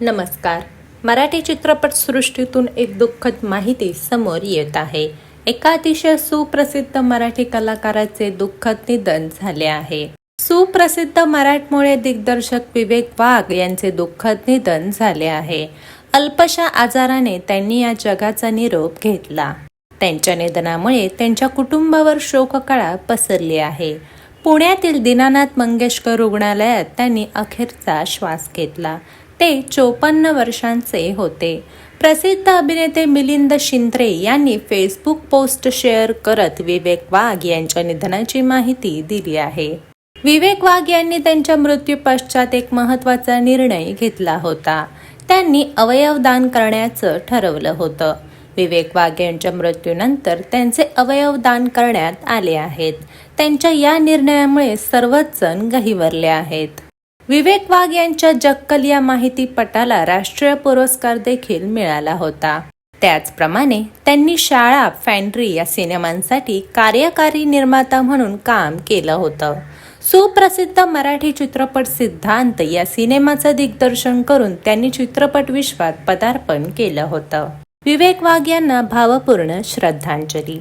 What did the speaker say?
नमस्कार. मराठी चित्रपटसृष्टीतून एक दुःखद माहिती समोर येत आहे. एका अतिशय सुप्रसिद्ध मराठी कलाकाराचे दुःखद निधन झाले आहे. सुप्रसिद्ध मराठमोळे दिग्दर्शक विवेक वाघ यांचे दुःखद निधन झाले आहे. अल्पशा आजाराने त्यांनी या जगाचा निरोप घेतला. त्यांच्या निधनामुळे त्यांच्या कुटुंबावर शोककळा पसरली आहे. पुण्यातील दीनानाथ मंगेशकर रुग्णालयात त्यांनी अखेरचा श्वास घेतला. ते चोपन्न वर्षांचे होते. प्रसिद्ध अभिनेते मिलिंद शिंद्रे यांनी फेसबुक पोस्ट शेअर करत विवेक वाघ यांच्या निधनाची माहिती दिली आहे. विवेक वाघ यांनी त्यांच्या मृत्यू पश्चात एक महत्त्वाचा निर्णय घेतला होता. त्यांनी अवयव दान करण्याचं ठरवलं होतं. विवेक वाघ यांच्या मृत्यूनंतर त्यांचे अवयव दान करण्यात आले आहेत. त्यांच्या या निर्णयामुळे सर्वच जण गहिवरले आहेत. विवेक वाघ यांच्या जक्कल या माहितीपटाला राष्ट्रीय पुरस्कार देखील मिळाला होता. त्याचप्रमाणे त्यांनी शाळा फॅन्ड्री या सिनेमांसाठी कार्यकारी निर्माता म्हणून काम केलं होतं. सुप्रसिद्ध मराठी चित्रपट सिद्धांत या सिनेमाचं दिग्दर्शन करून त्यांनी चित्रपट विश्वात पदार्पण केलं होतं. विवेक वाघ यांना भावपूर्ण श्रद्धांजली.